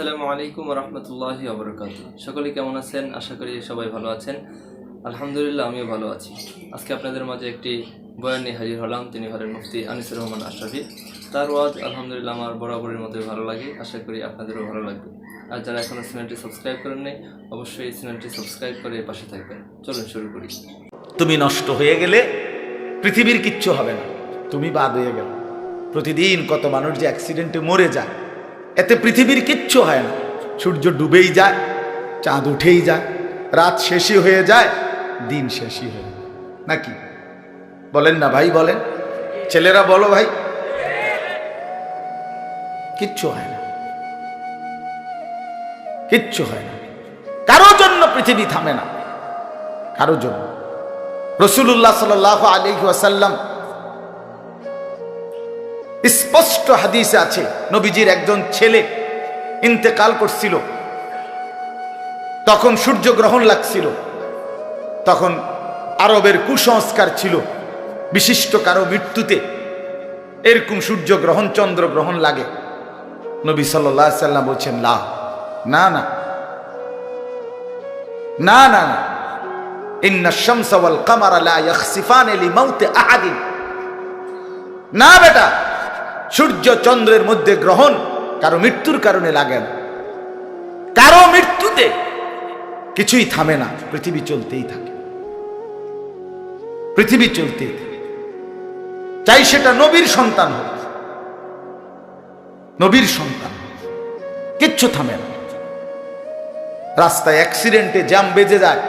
আসসালামু আলাইকুম রহমতুল্লাহি অবরকাত সকলে কেমন আছেন? আশা করি সবাই ভালো আছেন। আলহামদুলিল্লাহ, আমিও ভালো আছি। আজকে আপনাদের মাঝে একটি বয়ান নিয়ে হাজির হলাম। তিনি হলেন মুফতি আনিসুর রহমান আশরাফি। তার ওয়াজ আলহামদুলিল্লাহ আমার বরাবরের মতোই ভালো লাগে। আশা করি আপনাদেরও ভালো লাগবে। আর যারা এখনও চ্যানেলটি সাবস্ক্রাইব করেন নাই, অবশ্যই এই চ্যানেলটি সাবস্ক্রাইব করে পাশে থাকবেন। চলুন শুরু করি। তুমি নষ্ট হয়ে গেলে পৃথিবীর কিচ্ছু হবে না। তুমি বাদ হয়ে গেল। প্রতিদিন কত মানুষ যে অ্যাক্সিডেন্টে মরে যায় এতে পৃথিবীর কিচ্ছু হয় না। সূর্য ডুবেই যায়, চাঁদ উঠেই যায়, রাত শেষই হয়ে যায়, দিন শেষই হয়ে নাকি? বলেন না ভাই, বলেন। ছেলেরা বলো ভাই। কিচ্ছু হয় না। কিচ্ছু হয় না। কারও জন্য পৃথিবী থামে না। কারোর জন্য। রসুল্লাহ সাল আলী ওয়াসাল্লাম স্পষ্ট হাদিসে আছে, নবীজির একজন ছেলে ইন্তেকাল করছিল। তখন সূর্য গ্রহণ লাগছিল। তখন আরবের কুসংস্কার ছিল। বিশিষ্ট কারও মৃত্যুতে এরকম সূর্য গ্রহণ চন্দ্র গ্রহণ লাগে। নবী সাল্লাহ সাল্লাম বলছেন, লা, না না। না না না। কামারা না, বেটা। সূর্য চন্দ্রের মধ্যে গ্রহণ কারও মৃত্যুর কারণে লাগে না। কারও মৃত্যুতে কিছুই থামে না। পৃথিবী চলতেই থাকে। পৃথিবী চলতেই থাকে। চাই সেটা নবীর সন্তান হোক। নবীর সন্তান কিচ্ছু থামে না। রাস্তায় অ্যাক্সিডেন্টে জ্যাম বেজে যায়,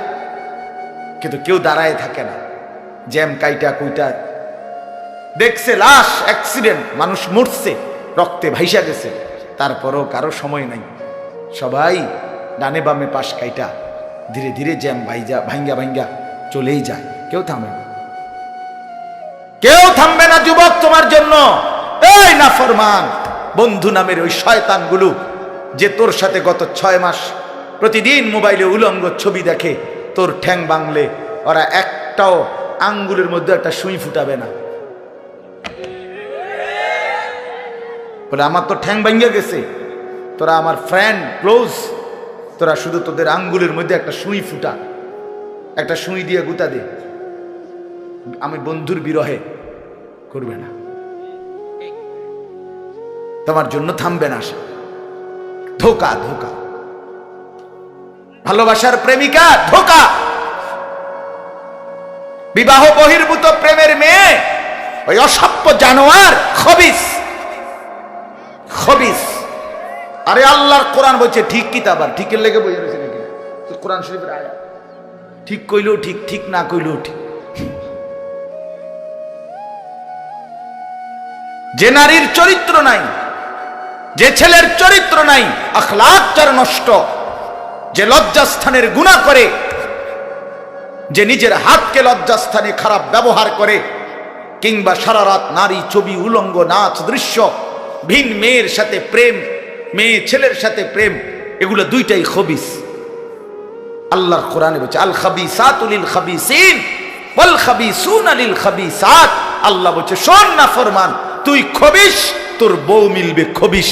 কিন্তু কেউ দাঁড়ায় থাকে না। জ্যাম কাইটা কুইটা দেখছে লাশ অ্যাক্সিডেন্ট মানুষ মরছে, রক্তে ভাইসা গেছে। তারপরও কারও সময় নাই। সবাই ডানে বামে পাশ কাইটা, ধীরে ধীরে জ্যাম ভাইজা ভাঙ্গা ভাঙ্গা চলেই যায়। কেউ থামে না। কেউ থামবে না যুবক তোমার জন্য। এই না ফরমান বন্ধু নামের ওই শয়তানগুলো, যে তোর সাথে গত ছয় মাস প্রতিদিন মোবাইলে উলঙ্গ ছবি দেখে তোর ঠ্যাং বাংলে, ওরা একটাও আঙ্গুলের মধ্যে একটা সুই ফুটাবে না। বলে, আমার তো ঠ্যাং ভাঙ্গে গেছে। তোরা আমার ফ্রেন্ড ক্লোজ তোরা শুধু তোদের আঙ্গুলের মধ্যে একটা সুই ফুটা। একটা সুই দিয়ে গুতা দে। আমি বন্ধুর বিরহে। করবে না। তোমার জন্য থামবে না সে ধোকা ধোকা। ভালোবাসার প্রেমিকা, ধোকা। বিবাহ বহির্ভূত প্রেমের মেয়ে, ওই অসভ্য জানোয়ার, খবিস। খবিস। আরে আল্লাহর কোরআন বলছে, ঠিক কি তাবার ঠিকের লেগে বই রয়েছে নাকি? কোরআন শরীফের আয়া ঠিক কইলেও ঠিক ঠিক না কইলেও ঠিক। যে নারীর চরিত্র নাই, যে ছেলের চরিত্র নাই, আখলাক যার নষ্ট, যে লজ্জাস্থানের গুণা করে, যে নিজের হাতকে লজ্জাস্থানে খারাপ ব্যবহার করে, কিংবা সারা রাত নারী ছবি, উলঙ্গ নাচ, দৃশ্য ভিন মেয়ের সাথে প্রেম, মেয়ে ছেলের সাথে প্রেম, এগুলো দুইটাই খবিস। আল্লাহর কোরআনে বলছে, আল খাবি সাতুলিল খাবিসিন ওয়াল খাবিসুন আলিল খাবিসাত। আল্লাহ বলছে, শোন না ফরমান, তুই খবিস, তোর বউ মিলবে খবিস।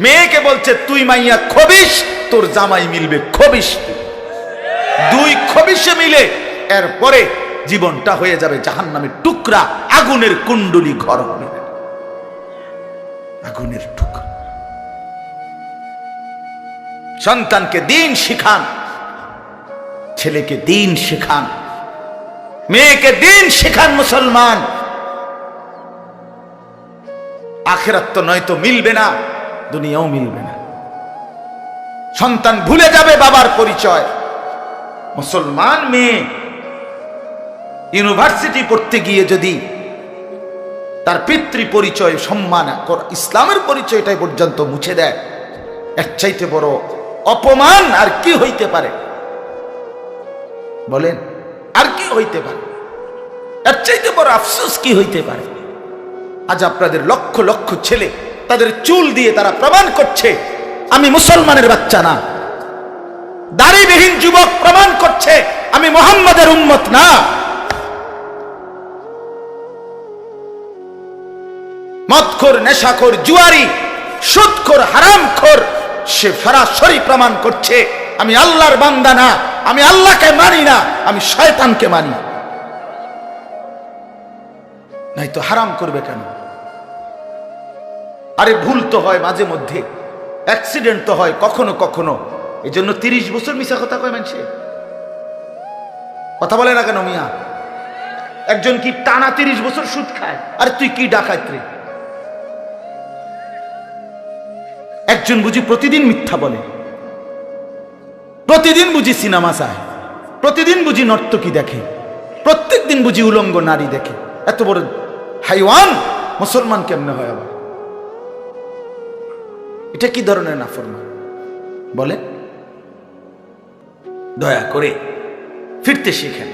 মেয়েকে বলছে, তুই মাইয়া খবিস, তোর জামাই মিলবে খবিস। দুই খবিসে মিলে এরপরে জীবনটা হয়ে যাবে জাহান নামের টুকরা, আগুনের কুণ্ডলি ঘর হবে। আগুনের টুকরা। সন্তানকে দিন শিখান, ছেলেকে দিন শেখান, মেয়েকে দিন শেখান মুসলমান। আখেরাত তো নয়তো মিলবে না, দুনিয়াও মিলবে না। সন্তান ভুলে যাবে বাবার পরিচয়। মুসলমান মেয়ে, ইউনিভার্সিটি পড়তে গিয়ে যদি তার পিতৃ পরিচয় সম্মান ইসলামের পরিচয়টাই পর্যন্ত মুছে দেয়। এর চাইতে বড় অপমান আর কি হইতে পারে? বলেন, আর কি হইতে পারে? এর চাইতে বড় আফসোস কি হইতে পারে? আজ আপনাদের লক্ষ লক্ষ ছেলে তাদের চুল দিয়ে তারা প্রমাণ করছে, আমি মুসলমানের বাচ্চা না। দাড়িবিহীন যুবক প্রমাণ করছে, আমি মোহাম্মদের উম্মত না। মদখোর, নেশাখোর, জুয়ারি, সুদখোর, হারামখোর, সে সরাসরি প্রমাণ করছে, আমি আল্লাহর বান্দা না, আমি আল্লাহকে মানি না, আমি শয়তানকে মানি। নাই তো হারাম করবে কেন? আরে ভুল তো হয় মাঝে মধ্যে, অ্যাক্সিডেন্ট তো হয় কখনো কখনো এই জন্য তিরিশ বছর মিশা কথা কয় মানুষে। কথা বলে না কেন মিয়া? একজন কি টানা তিরিশ বছর সুদ খায়? আর তুই কি ডাকাত রে? একজন বুঝি প্রতিদিন মিথ্যা বলে। প্রতিদিন বুঝি সিনেমা চায়। প্রতিদিন বুঝি নর্তকী দেখে। প্রত্যেক দিন বুঝি উলঙ্গ নারী দেখে। এত বড় হাইওয়ান মুসলমান কেমনে হয় আবার? এটা কি ধরনের নাফরমান বলে, দয়া করে ফিরতে শিখেন।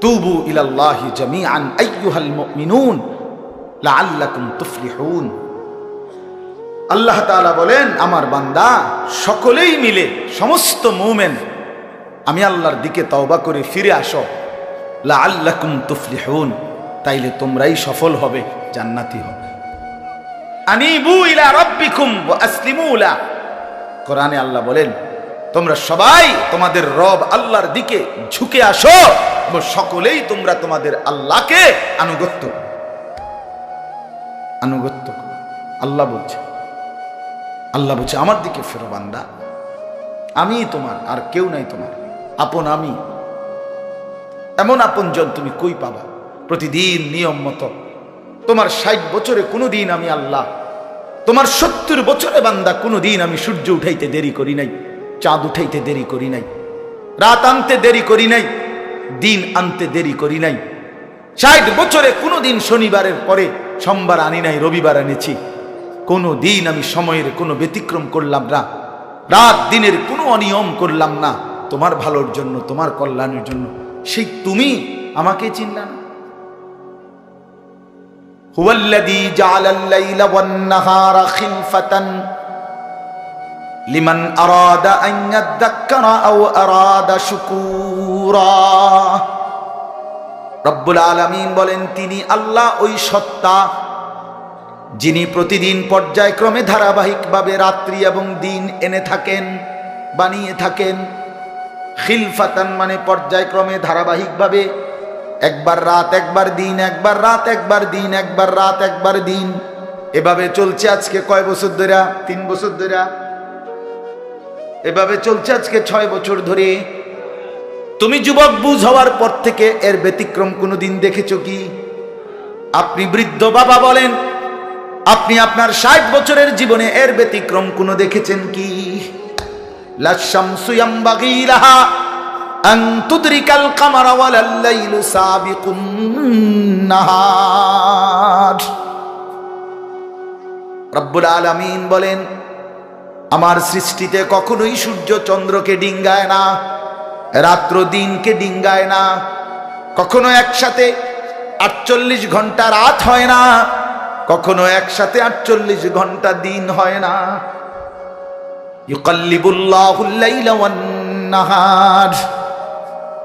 তুবু ইলাল্লাহি জামিআন আইয়ুহাল মুমিনুন লাআল্লাকুম তুফলিহুন। আল্লাহ তাআলা বলেন, আমার বান্দা, সকলেই মিলে, সমস্ত মুমিন, আমি আল্লাহর দিকে তওবা করে ফিরে আসো। লাআল্লাকুম তুফলিহুন। তাইলে তোমরাই সফল হবে, জান্নাতি হবে। আনিবু ইলা রাব্বিকুম আসলিমু লা। কোরআনে আল্লাহ বলেন, তোমরা সবাই তোমাদের রব আল্লাহর দিকে ঝুঁকে আসো সকলেই তোমরা তোমাদের আল্লাহকে আনুগত্য। আনুগত্য আল্লাহ বলছে আল্লাহ বলছে, আমার দিকে ফেরো বান্দা। আমি তোমার, আর কেউ নাই তোমার। আপন আমি। এমন আপন আপনজন তুমি কই পাবা? প্রতিদিন নিয়ম মতো। তোমার ষাট বছরে কোনোদিন আমি আল্লাহ। তোমার সত্তর বছরে বান্দা, কোনোদিন আমি সূর্য উঠাইতে দেরি করি নাই, চাঁদ উঠাইতে দেরি করি নাই, রাত আনতে দেরি করি নাই, দিন আনতে দেরি করি নাই। ষাট বছরে কোনোদিন শনিবারের পরে সোমবার আনি নাই, রবিবার এনেছি। কোনো দিন আমি সময়ের কোনো ব্যতিক্রম করলাম না। রাত দিনের কোনো অনিয়ম করলাম না। তোমার ভালোর জন্য, তোমার কল্যাণের জন্য। সেই তুমি আমাকে চিনলাম শুকুরা। রব্বুল বলেন, তিনি আল্লাহ ওই সত্তা যিনি প্রতিদিন পর্যায়ক্রমে ধারাবাহিকভাবে রাত্রি এবং দিন এনে থাকেন, বানিয়ে থাকেন। খিলফাতান মানে পর্যায়ক্রমে ধারাবাহিকভাবে একবার রাত, একবার দিন, একবার রাত, একবার দিন, একবার রাত, একবার দিন। এভাবে চলছে আজকে কয় বছর ধরে? তিন বছর ধরে। এভাবে চলছে আজকে ছয় বছর ধরে। তুমি যুবক বুঝ হওয়ার পর থেকে এর ব্যতিক্রম কোনো দিন দেখেছ কি? আপনি বৃদ্ধ বাবা বলেন আপনি আপনার ষাট বছরের জীবনে এর ব্যতিক্রম কোনো দেখেছেন কি? রব্বুল বলেন, আমার সৃষ্টিতে কখনোই সূর্য চন্দ্রকে ডিঙ্গায় না, রাত্র দিনকে ডিঙ্গায় না, কখনো একসাথে আটচল্লিশ ঘণ্টা রাত হয় না। কখনো একসাথে আটচল্লিশ ঘণ্টা দিন হয় না।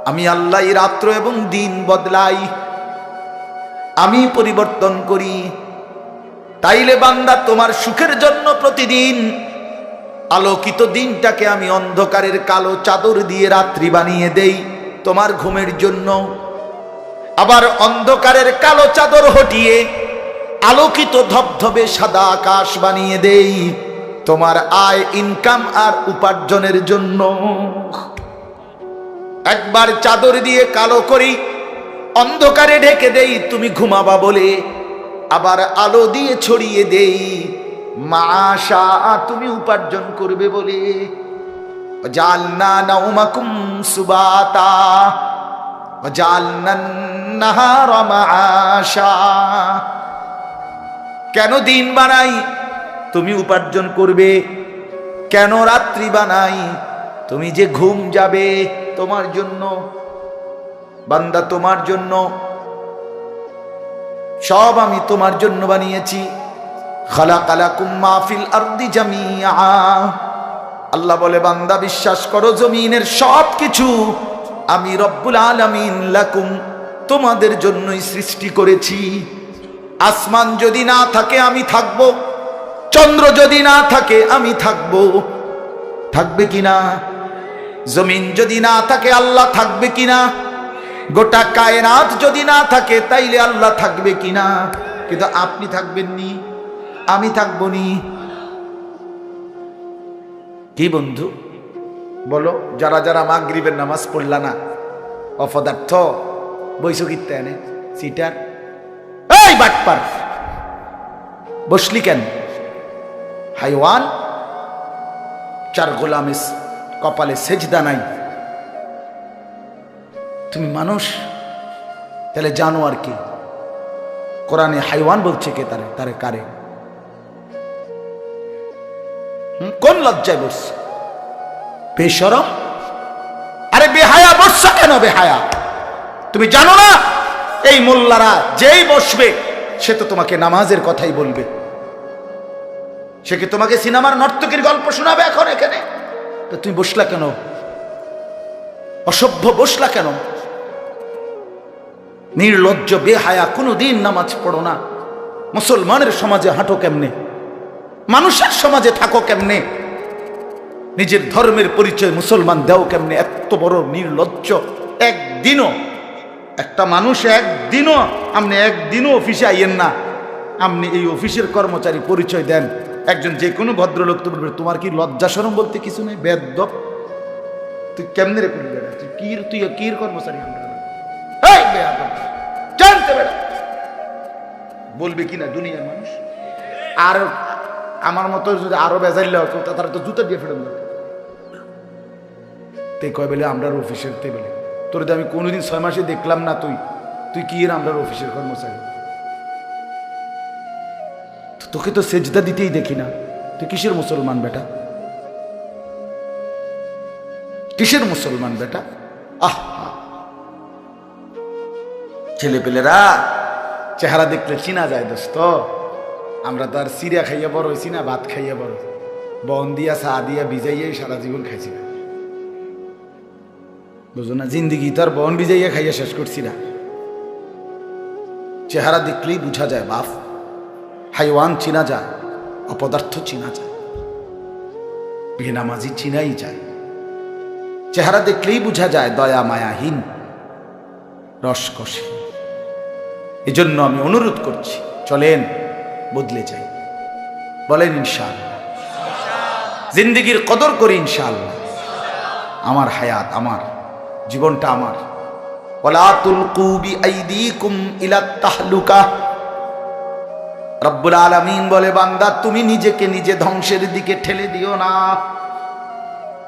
আমি আল্লাহ রাত্র এবং দিন বদলাই। আমি পরিবর্তন করি। তাইলে বান্দা তোমার সুখের জন্য প্রতিদিন আলোকিত দিনটাকে আমি অন্ধকারের কালো চাদর দিয়ে রাত্রি বানিয়ে দেই তোমার ঘুমের জন্য। আবার অন্ধকারের কালো চাদর হটিয়ে আলোকিত ধবধবে সাদা আকাশ বানিয়ে দেই। তোমার আয় ইনকাম আর উপার্জনের জন্য। একবার চাদর দিয়ে কালো করি, অন্ধকারে ঢেকে দেই, তুমি ঘুমাবা বলে। আবার আলো দিয়ে ছড়িয়ে দেই মাশা তুমি উপার্জন করবে বলে। জালনা সুবাতা জালনান নাহার মাশা কেন দিন বানাই? তুমি উপার্জন করবে, কেন রাত্রি বানাই? তুমি যে ঘুম যাবে তোমার জন্য, বান্দা তোমার জন্য, সব আমি তোমার জন্য বানিয়েছি। আল্লাহ বলে, বান্দা বিশ্বাস করো, জমিনের সব কিছু আমি রব্বুল আলামিন লাকুম, তোমাদের জন্যই সৃষ্টি করেছি। আসমান যদি না থাকে আমি থাকব, চন্দ্র যদি না থাকে আমি থাকব। থাকবে কিনা জমিন যদি না থাকে আল্লাহ থাকবে কিনা গোটা কায়নাত যদি না থাকে তাইলে আল্লাহ থাকবে কিনা কিন্তু আপনি থাকবেন নি, আমি থাকব নি। কি বন্ধু? বলো, যারা যারা মাগরিবের নামাজ পড়লা না, অপদার্থ বৈশকিতে এনে সিটার এই বাটপার বসলি কেন? হাইওয়ান? চার গোলামিস কপালে সেজদা নাই। তুমি মানুষ? তাহলে জানো আর কি। কোরআনে হাইওয়ান বলছে কে তারে? তারে কারে? কোন লজ্জায় বসছে? বেসরম আরে বেহায়া বসছা কেন বেহায়া? তুমি জানো না? এই মোল্লারা যেই বসবে সে তো তোমাকে নামাজের কথাই বলবে। সে কি তোমাকে সিনেমার নর্তকীর গল্প শোনাবে এখন এখানে? তো তুমি বসলা কেন? অসভ্য বসলা কেন? নির্লজ্জ, বেহায়া কোনো দিন নামাজ পড়ো না। মুসলমানের সমাজে হাঁটো কেমনে? মানুষের সমাজে থাকো কেমনে? নিজের ধর্মের পরিচয় মুসলমান দেও কেমনে? এত বড় নির্লজ্জ। একদিনও একটা মানুষ একদিনও, আপনি একদিনও অফিসে আইয়েন না। আপনি এই অফিসের কর্মচারী পরিচয় দেন। একজন যে কোনো ভদ্রলোক তো বলবে, তোমার কি লজ্জা সরম বলতে কিছু নেই? বেদ তুই কেমনে রে করবি? তুই কির তুই কির কর্মচারী বলবে কি না দুনিয়ার মানুষ? আর আমার মতো যদি আরও বেজাইল হতো তারা তো জুতা দিয়ে ফেরত তে কয় বেলে আমরা অফিসের তে বেলে তোর আমি কোনোদিন ছয় মাসে দেখলাম না তুই। তুই কি আমরার অফিসের কর্মচারী? তোকে তো সেজদা দিতেই দেখি না। তুই কিসের মুসলমান বেটা? কিসের মুসলমান বেটা? আহ ছেলে পেলেরা চেহারা দেখলে চিনা যায় দোস্ত। আমরা তো আর সিরিয়া খাইয়া বড় হয়েছি না, ভাত খাইয়া বড় বন দিয়া, চা দিয়া, ভিজাইয়াই সারা জীবন খাইছি। না বুঝো না, জিন্দিগি তো আর বন ভিজাইয়া খাইয়া শেষ করছি না। চেহারা দেখলেই বুঝা যায়, বাপ, হাইওয়ান চিনা যায়, অপদার্থ চিনা যায়, বেনামাজি চিনাই যায়। চেহারা দেখলেই বুঝা যায়, দয়া মায়াহীন, রসকসে। এজন্য আমি অনুরোধ করছি, চলেন, বদলে যাই। বলেন, ইনশাআল্লাহ। জিন্দিগির কদর করি, ইনশাআল্লাহ। আমার হায়াত আমার। জীবনটা আমার। ওলা তুলকু বিআইদিকুম ইলা তাহলুকা। রব্বুল আলামিন বলে, বান্দা, তুমি নিজেকে নিজে ধ্বংসের দিকে ঠেলে দিও না।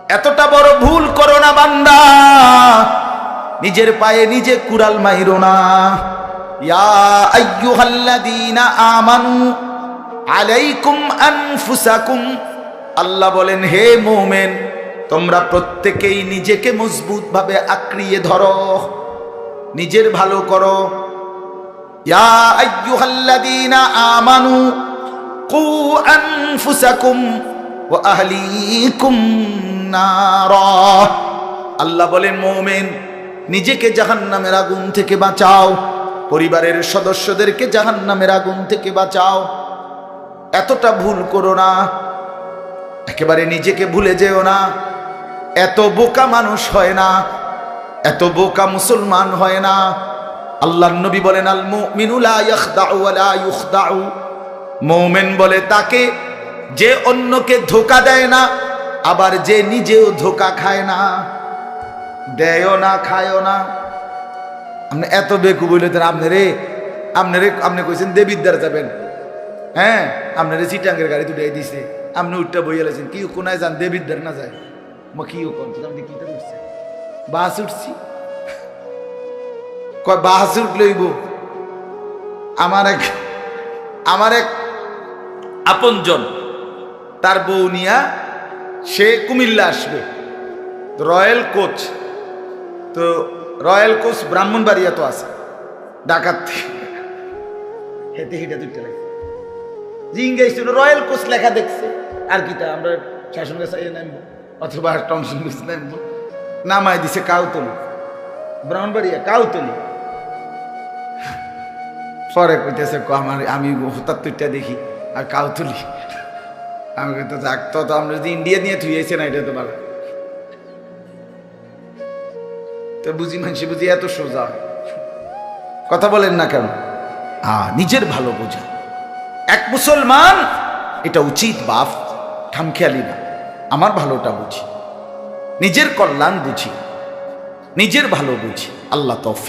এতটা বড় ভুল করো না, বান্দা। নিজের পায়ে নিজে কুড়াল মাইরো না। আমানু আলাইকুম আনফুসাকুম। আল্লাহ বলেন, হে মুমিন তোমরা প্রত্যেকেই নিজেকে মজবুত ভাবে আঁকড়িয়ে ধরো। নিজের ভালো করো। আমানু কু আনফুসাকুম আল্লাহ বলেন, মুমিন, নিজেকে জাহান্নামের আগুন থেকে বাঁচাও। পরিবারের সদস্যদেরকে জাহান্নামের আগুন থেকে বাঁচাও। এতটা ভুল করো না। একেবারে নিজেকে ভুলে যেও না। এত বোকা মানুষ হয় না, এত বোকা মুসলমান হয় না। আল্লাহ নবী বলেন, আল ইউখদাউ। মুমিন বলে, তাকে যে অন্যকে ধোকা দেয় না, আবার যে নিজেও ধোকা খায় না। দেয়ও না, খায়ও না। আপনি এত বেকু বললেন আপনি রে আপনি রে, আপনি কইছেন দেবিদ্দার যাবেন। হ্যাঁ আপনারে চিটাঙ্গের গাড়ি দুটাই দিছে। আপনি উঠটা বইয়া লেছেন কি কোনায় যান দেবিদ্দার না যায়। মা কি কোন আপনি কি উঠছে। বাস উঠছি। কয় বাস উঠলইব আমার এক আমার এক আপনজন তার বউ নিয়া, সে কুমিল্লা আসবে। Royal coach. তো রয়্যাল কোচ ব্রাহ্মণবাড়িয়া তো আছে। ডাকাত। হেঁটে হেঁটে দুইটা লাগে। জিঙ্গাইছিল রয়্যাল কোচ লেখা দেখছে। আর কি তা আমরা শাসন গাছ নামবো। অথবা টমসন নামবো নামাই দিছে কাউতলি। ব্রাহ্মণবাড়িয়া, কাউতলি। পরে কইতেছে আমার, আমি হতাত্তরটা দেখি, আর কাউতলি। আমাকে তো থাকতো তো আমরা যদি ইন্ডিয়া নিয়ে থুয়েছে না, এটা তো ভালো। তো বুঝি মানুষ বুঝি এত সোজা। কথা বলেন না কেন? আ, নিজের ভালো বোঝা। এক মুসলমান, এটা উচিত বাপ খামখেয়ালি না। আমার ভালোটা বুঝি। নিজের কল্যাণ বুঝি। নিজের ভালো বুঝি। আল্লাহ তৌফিক।